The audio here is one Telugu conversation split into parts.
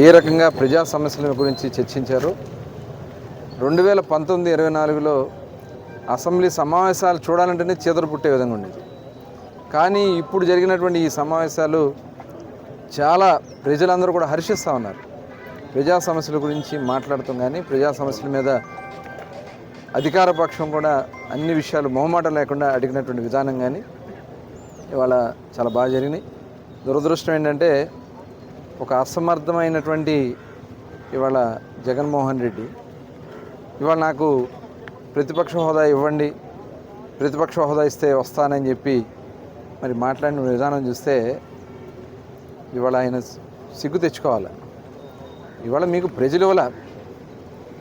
ఏ రకంగా ప్రజా సమస్యల గురించి చర్చించారు. రెండు వేల పంతొమ్మిది ఇరవై నాలుగులో అసెంబ్లీ సమావేశాలు చూడాలంటేనే చేదరు పుట్టే విధంగా ఉండేది. కానీ ఇప్పుడు జరిగినటువంటి ఈ సమావేశాలు చాలా ప్రజలందరూ కూడా హర్షిస్తూ ఉన్నారు. ప్రజా సమస్యల గురించి మాట్లాడటం కానీ ప్రజా సమస్యల మీద అధికార పక్షం కూడా అన్ని విషయాలు మొహమాటం లేకుండా అడిగినటువంటి విధానం కానీ ఇవాళ చాలా బాగా జరిగినాయి. దురదృష్టం ఏంటంటే ఒక అసమర్థమైనటువంటి ఇవాళ జగన్మోహన్ రెడ్డి. ఇవాళ నాకు ప్రతిపక్ష హోదా ఇవ్వండి ప్రతిపక్ష హోదా ఇస్తే వస్తానని చెప్పి మరి మాట్లాడిన విధానం చూస్తే ఇవాళ ఆయన సిగ్గు తెచ్చుకోవాలి. ఇవాళ మీకు ప్రజలు వల్ల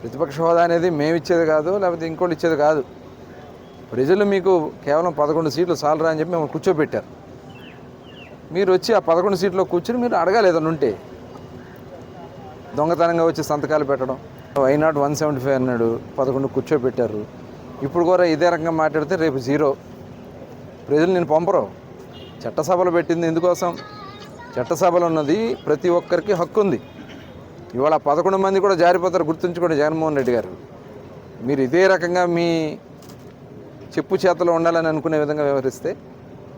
ప్రతిపక్ష హోదా అనేది మేము ఇచ్చేది కాదు లేకపోతే ఇంకోటి ఇచ్చేది కాదు. ప్రజలు మీకు కేవలం పదకొండు సీట్లు చాలరా అని చెప్పి మేము కూర్చోబెట్టారు. మీరు వచ్చి ఆ పదకొండు సీట్లో కూర్చుని మీరు అడగాలి ఏదైనా ఉంటే. దొంగతనంగా వచ్చి సంతకాలు పెట్టడం. I not one seventy five అన్నాడు పదకొండు కూర్చోబెట్టారు. ఇప్పుడు కూడా ఇదే రకంగా మాట్లాడితే రేపు జీరో. ప్రజలు నేను పంపరు. చట్టసభలు పెట్టింది ఎందుకోసం? చట్టసభలు ఉన్నది ప్రతి ఒక్కరికి హక్కు ఉంది. ఇవాళ పదకొండు మంది కూడా జారిపోతారు గుర్తుంచుకోండి జగన్మోహన్ రెడ్డి గారు. మీరు ఇదే రకంగా మీ చెప్పు చేతలో ఉండాలని అనుకునే విధంగా వ్యవహరిస్తే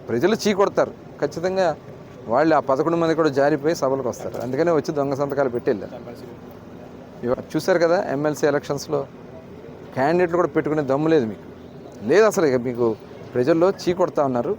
ప్రజలు చీకొడతారు ఖచ్చితంగా వాళ్ళు ఆ పదకొండు మంది కూడా జారిపోయి సభలకు వస్తారు. అందుకనే వచ్చి దొంగ సంతకాలు పెట్టి వెళ్ళారు. చూశారు కదా ఎమ్మెల్సీ ఎలక్షన్స్లో క్యాండిడేట్లు కూడా పెట్టుకునే దమ్ము లేదు మీకు. లేదు అసలు ఇక మీకు ప్రజల్లో చీకొడతా ఉన్నారు.